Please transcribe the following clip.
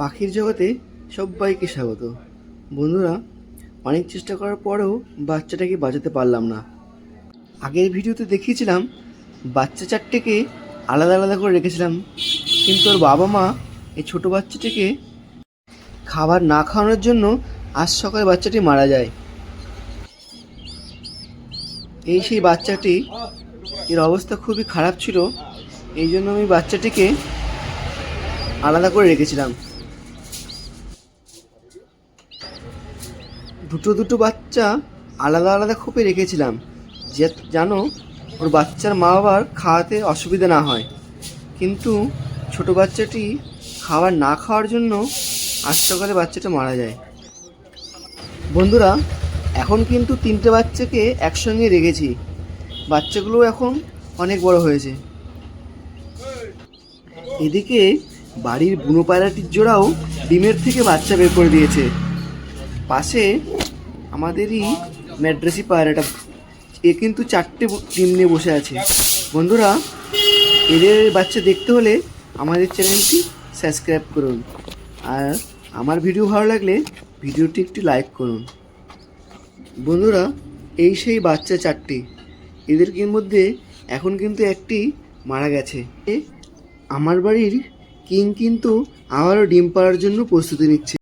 পাখির জগতে সবাইকে স্বাগত। বন্ধুরা, অনেক চেষ্টা করার পরেও বাচ্চাটাকে বাঁচাতে পারলাম না। আগের ভিডিওতে দেখিয়েছিলাম, বাচ্চা চারটেকে আলাদা আলাদা করে রেখেছিলাম। কিন্তু ওর বাবা মা এই ছোটো বাচ্চাটিকে খাবার না খাওয়ানোর জন্য আজ সকালে বাচ্চাটি মারা যায়। এই সেই বাচ্চাটি, এর অবস্থা খুবই খারাপ ছিল। এই জন্য আমি বাচ্চাটিকে আলাদা করে রেখেছিলাম। দুটো দুটো বাচ্চা আলাদা আলাদা খোপে রেখেছিলাম, যে জানো ওর বাচ্চার মা বাবার খাওয়াতে অসুবিধা না হয়। কিন্তু ছোট বাচ্চাটি খাবার না খাওয়ার জন্য আজ সকালে বাচ্চাটা মারা যায়। বন্ধুরা, এখন কিন্তু তিনটে বাচ্চাকে একসঙ্গে রেখেছি। বাচ্চাগুলো এখন অনেক বড় হয়েছে। এদিকে বাড়ির বুনো পায়রাটির জোড়াও ডিমের থেকে বাচ্চা বের করে দিয়েছে। পাশে আমাদেরই ম্যাড্রেসি পায়রাটা। এ কিন্তু চারটে ডিম নিয়ে বসে আছে। বন্ধুরা, এদের বাচ্চা দেখতে হলে আমাদের চ্যানেলটি সাবস্ক্রাইব করুন। আর আমার ভিডিও ভালো লাগলে ভিডিওটি একটি লাইক করুন। বন্ধুরা, এই সেই বাচ্চা চারটি। এদের মধ্যে এখন কিন্তু একটি মারা গেছে। আমার বাড়ির কিং কিন্তু আবারও ডিম পাড়ার জন্য প্রস্তুতি নিচ্ছে।